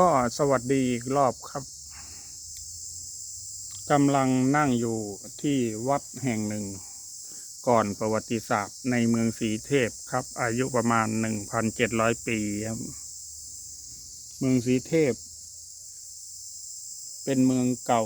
ก็สวัสดีอีกรอบครับกำลังนั่งอยู่ที่วัดแห่งหนึ่ง ก่อนประวัติศาสตร์ในเมืองสีเทพครับ อายุประมาณหนึ่งพันเจ็ดร้อยปีครับ เมืองสีเทพ เป็นเมืองเก่า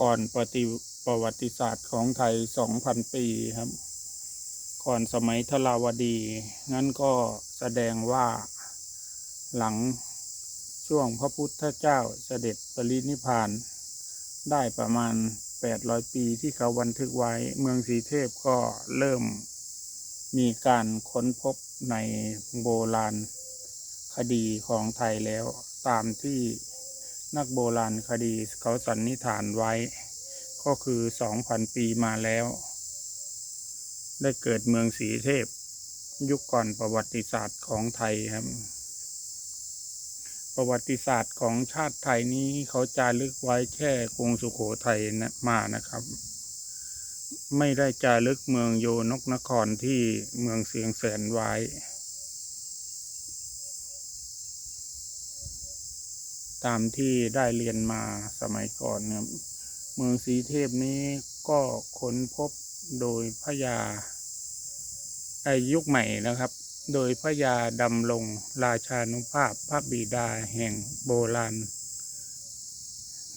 ก่อนปฏิประวัติศาสตร์ของไทยสองพันปีครับ ก่อนสมัยทราวดี งั้นก็แสดงว่า หลังช่วงพระพุทธเจ้าเสด็จปรินิพาน ได้ประมาณ 800 ปีที่เขาบันทึกไว้เมืองสีเทพก็เริ่มมีการค้นพบในโบราณคดีของไทยแล้วตามที่นักโบราณคดีเขาสันนิษฐานไว้ ก็คือ 2,000 ปีมาแล้ว ได้เกิดเมืองสีเทพ ยุคก่อนประวัติศาสตร์ของไทยครับ ประวัติศาสตร์ของชาติไทยนี้เขาจารึกไว้แค่กรุงสุโขทัยนะมานะครับ ไม่ได้จารึกเมืองโยนกนครที่เมืองเสียงแสนไว้ตามที่ได้เรียนมาสมัยก่อนเนี่ยเมืองสีเทพนี้ก็ค้นพบโดยพระยาไอายุคใหม่นะครับ โดยพระยาดำรงราชานุภาพพระบิดาแห่งโบราณ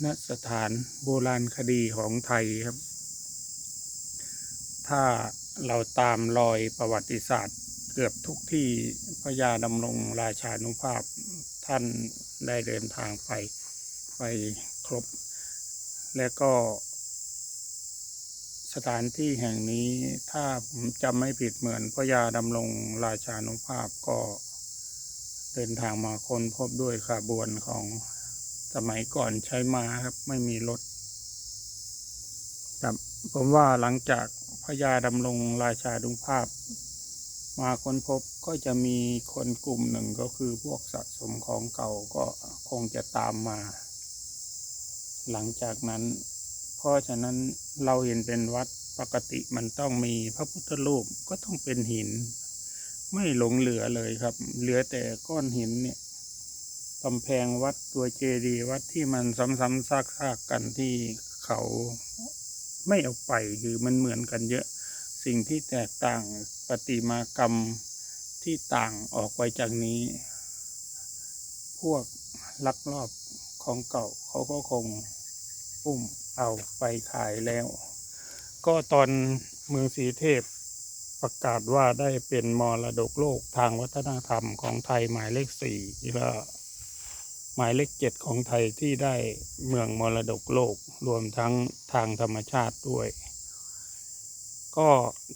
ณสถานโบราณคดีของไทยครับ ถ้าเราตามรอยประวัติศาสตร์ เกือบทุกที่พระยาดำรงราชานุภาพท่านได้เดินทางไปไปครบ และก็ สถานที่แห่งนี้ถ้าผมจำไม่ผิดเหมือนพระยาดำรงราชานุภาพก็เดินทางมาค้นพบด้วยขบวนของสมัยก่อนใช้ม้าครับไม่มีรถครับผมว่าหลังจากพระยาดำรงราชานุภาพ มาค้นพบก็จะมีคนกลุ่มหนึ่งก็คือพวกสะสมของเก่าก็คงจะตามมา หลังจากนั้น เพราะฉะนั้นเราเห็นเป็นวัดปกติมันต้องมีพระพุทธรูปก็ต้องเป็นหิน ไม่หลงเหลือเลยครับ เหลือแต่ก้อนหินเนี่ยกำแพงวัดตัวเจดีย์วัดที่มันซ้ำๆซากๆกันที่เขาไม่เอาไปคือมันเหมือนกันเยอะ สิ่งที่แตกต่างประติมากรรมที่ต่างออกไปจากนี้ พวกลักลอบของเก่าเขาก็คงอุ้ม เอาไปขายแล้ว ก็ตอนเมืองสีเทพประกาศว่าได้เป็นมรดกโลกทางวัฒนธรรมของไทยหมายเลขสี่และหมายเลขเจ็ดของไทยที่ได้เมืองมรดกโลกรวมทั้งทางธรรมชาติด้วย ก็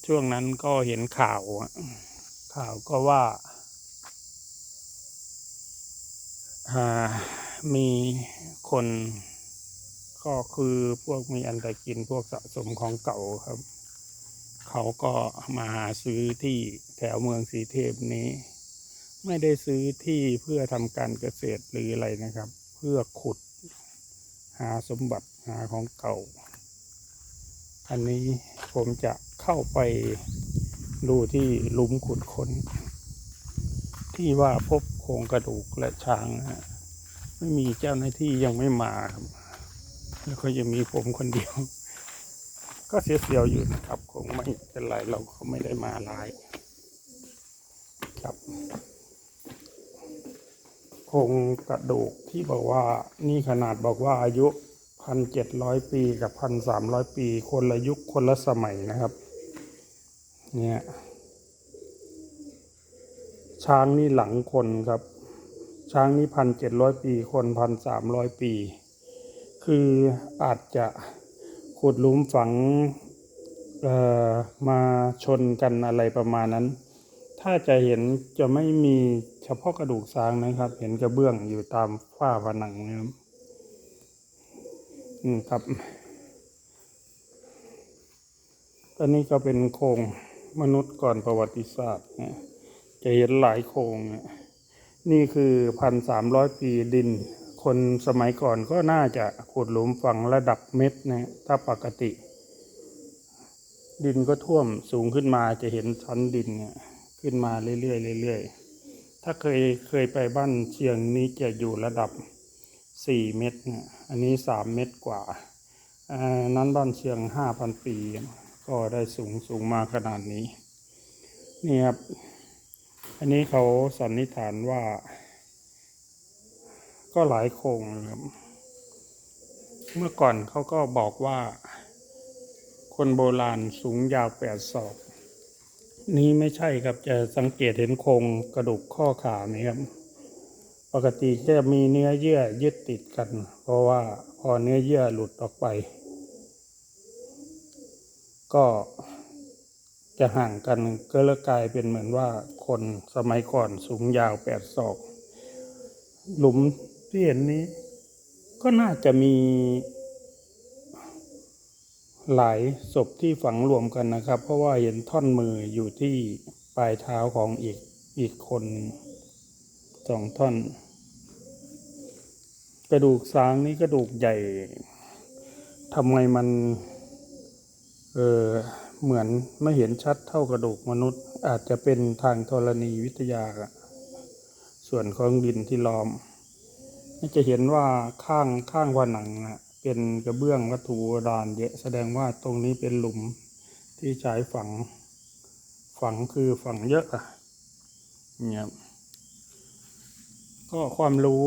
ช่วงนั้นก็เห็นข่าวข่าวก็ว่าอ่ามีคน ก็คือพวกมีอันตรกินพวกสะสมของเก่าครับ เขาก็มาหาซื้อที่แถวเมืองสีเทพนี้ ไม่ได้ซื้อที่เพื่อทำการเกษตรหรืออะไรนะครับ เพื่อขุดหาสมบัติหาของเก่า อันนี้ผมจะเข้าไปดูที่หลุมขุดค้น ที่ว่าพบโครงกระดูกและช้างฮะไม่มีเจ้าหน้าที่ยังไม่มาครับ แล้วก็ยังมีผมคนเดียว ก็เสียวๆอยู่นะครับ คงไม่เป็นไรเราก็ไม่ได้มาหลาย ครับโครงกระดูกที่บอกว่านี่ขนาดบอกว่าอายุพันเจ็ดร้อยปีกับพันสามร้อยปี คนละยุคคนละสมัยนะครับ เนี่ยช้างนี่หลังคนครับ ช้างนี่พันเจ็ดร้อยปี คนพันสามร้อยปี คืออาจจะขุดหลุมฝังมาชนกันอะไรประมาณนั้น ถ้าจะเห็นจะไม่มีเฉพาะกระดูกช้างนะครับ เห็นกระเบื้องอยู่ตามฝ้าผนังนะครับอืมครับอันนี้ก็เป็นโครงมนุษย์ก่อนประวัติศาสตร์นะจะเห็นหลายโครงนะนี่คือพันสามร้อยปีดิน คนสมัยก่อนก็น่าจะขุดหลุมฝังระดับเม็ดนะถ้าปกติ ดินก็ท่วมสูงขึ้นมาจะเห็นชั้นดินเนี่ยขึ้นมาเรื่อยๆเรื่อยๆถ้าเคยเคยไปบ้านเชียงนี้จะอยู่ระดับสี่เมตรเนี่ยอันนี้สามเมตรกว่าอ่านั้นบ้านเชียงห้าพันปี ก็ได้สูงสูงมาขนาดนี้นี่ครับอันนี้เขาสันนิษฐานว่า ก็หลายโครงนะครับ เมื่อก่อนเขาก็บอกว่า คนโบราณสูงยาวแปดศอกนี้ไม่ใช่ครับจะสังเกตเห็นโครงกระดูกข้อขาไหมครับ ปกติจะมีเนื้อเยื่อยึดติดกัน เพราะว่าพอเนื้อเยื่อหลุดออกไป ก็จะห่างกันก็เลยกลายเป็นเหมือนว่าคนสมัยก่อนสูงยาวแปดศอก หลุม ที่เห็นนี้ ก็น่าจะมี หลายศพที่ฝังรวมกันนะครับ เพราะว่าเห็นท่อนมืออยู่ที่ปลายเท้าของอีกอีกคนสองท่อน กระดูกสางนี้กระดูกใหญ่ทำไมมันเออเหมือนไม่เห็นชัดเท่ากระดูกมนุษย์ อาจจะเป็นทางธรณีวิทยา ส่วนของดินที่ล้อม นี่จะเห็นว่าข้างข้างผนังนะเป็นกระเบื้องวัตถุโบราณเยอะแสดงว่าตรงนี้เป็นหลุมที่ใช้ฝัง ฝังคือฝังเยอะอะเนี่ยครับก็ความรู้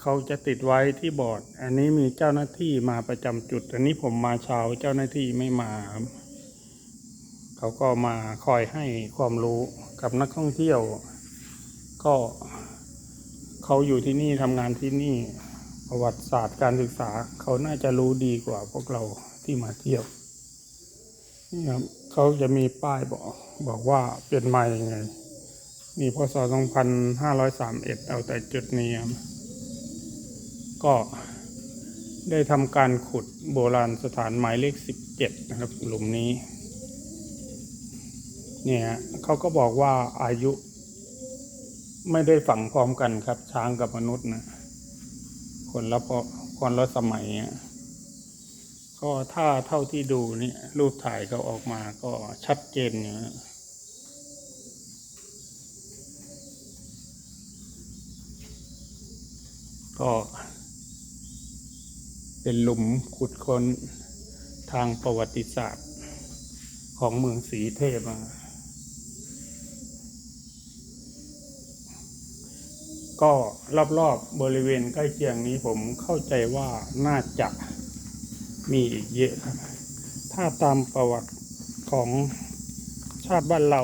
เขาจะติดไว้ที่บอร์ด อันนี้มีเจ้าหน้าที่มาประจำจุด อันนี้ผมมาเช้าเจ้าหน้าที่ไม่มาครับเขาก็มาคอยให้ความรู้กับนักท่องเที่ยว ก็ เขาอยู่ที่นี่ทำงานที่นี่ ประวัติศาสตร์การศึกษา เขาน่าจะรู้ดีกว่าพวกเราที่มาเที่ยวนี่ครับเขาจะมีป้ายบอกบอกว่าเป็นมาอย่างไง มีพศ 2531 เอาแต่จุดนี้ครับก็ได้ทำการขุดโบราณสถานหมายเลข 17 นะครับหลุมนี้ เนี่ยเขาก็บอกว่าอายุ ไม่ได้ฝังพร้อมกันครับ ช้างกับมนุษย์นะคนละพอคนละสมัยก็ถ้าเท่าที่ดูเนี่ยรูปถ่ายเขาออกมาก็ชัดเจนอยู่นะก็เป็นหลุมขุดค้นทางประวัติศาสตร์ของเมืองสีเทพ ก็รอบๆบริเวณใกล้เคียงนี้ผมเข้าใจว่าน่าจะมีอีกเยอะครับ ถ้าตามประวัติของชาติบ้านเรา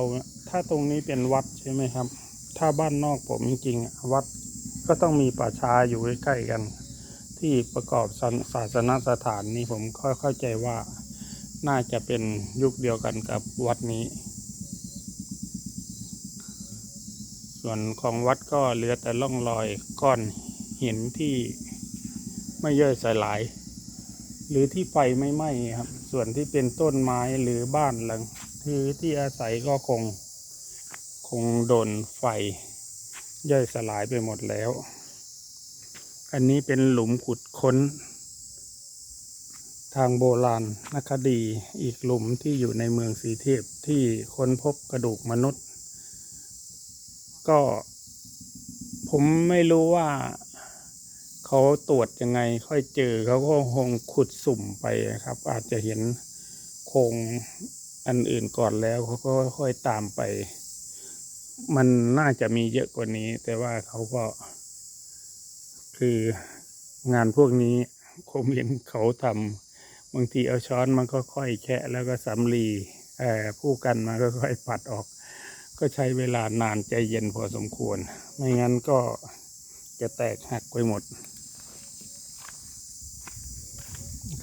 ถ้าตรงนี้เป็นวัดใช่ไหมครับ ถ้าบ้านนอกผมจริงๆวัดก็ต้องมีป่าช้าอยู่ใกล้ๆกัน ที่ประกอบศาศาสนสถานนี้ผมค่อยเข้าใจว่าน่าจะเป็นยุคเดียวกันกับวัดนี้ ส่วนของวัดก็เหลือแต่ร่องรอยก้อนหินที่ไม่ย่อยสลาย หรือที่ไฟไม่ไหม้ครับ ส่วนที่เป็นต้นไม้หรือบ้านหลังที่ที่อาศัยก็คง คงโดนไฟ ย่อยสลายไปหมดแล้ว อันนี้เป็นหลุมขุดค้น ทางโบราณนคดีอีกหลุมที่อยู่ในเมืองสีเทพที่ค้นพบกระดูกมนุษย์ ก็ ผมไม่รู้ว่าเขาตรวจยังไงค่อยเจอเขาก็คงขุดสุ่มไปครับ อาจจะเห็นโครงอันอื่นก่อนแล้วเขาก็ค่อยตามไป มันน่าจะมีเยอะกว่านี้ แต่ว่าเขาก็ คืองานพวกนี้ผมเห็นเขาทำบางทีเอาช้อนมันก็ค่อยแคะแล้วก็สำลีผู้กันมาก็ค่อยปัดออก ก็ใช้เวลานานใจเย็นพอสมควร ไม่งั้นก็จะแตกหักไปหมด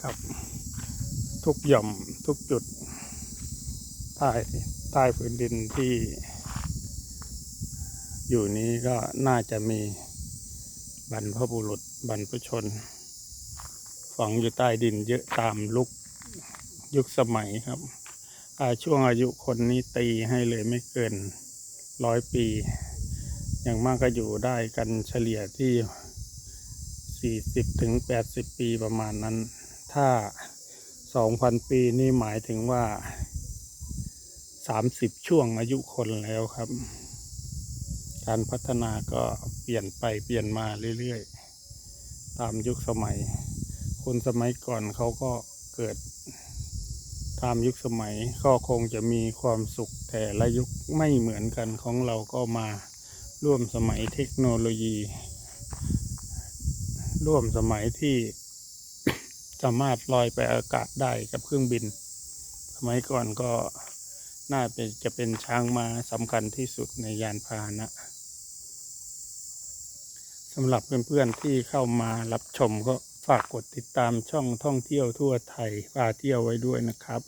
ครับ ทุกหย่อมทุกจุดใต้ใต้พื้นดินที่ อยู่นี้ก็น่าจะมีบรรพบุรุษบรรพชน ฝังอยู่ใต้ดินเยอะตามลุกยุคสมัยครับ ช่วงอายุคนนี้ตีให้เลยไม่เกินร้อยปี อย่างมากก็อยู่ได้กันเฉลี่ยที่สี่สิบถึงแปดสิบปีประมาณนั้น ถ้าสองพันปีนี่หมายถึงว่าสามสิบช่วงอายุคนแล้วครับ การพัฒนาก็เปลี่ยนไปเปลี่ยนมาเรื่อยๆ ตามยุคสมัย คนสมัยก่อนเขาก็เกิด ตามยุคสมัยก็คงจะมีความสุขแต่ละยุคไม่เหมือนกันของเราก็มาร่วมสมัยเทคโนโลยี ร่วมสมัยที่สามารถลอยไปอากาศได้กับเครื่องบิน สมัยก่อนก็น่าเป็นจะเป็นช้างมาสำคัญที่สุดในยานพาหนะสำหรับเพื่อนๆที่เข้ามารับชมก็ ฝากกดติดตามช่องท่องเที่ยวทั่วไทยพาเที่ยวไว้ด้วยนะครับ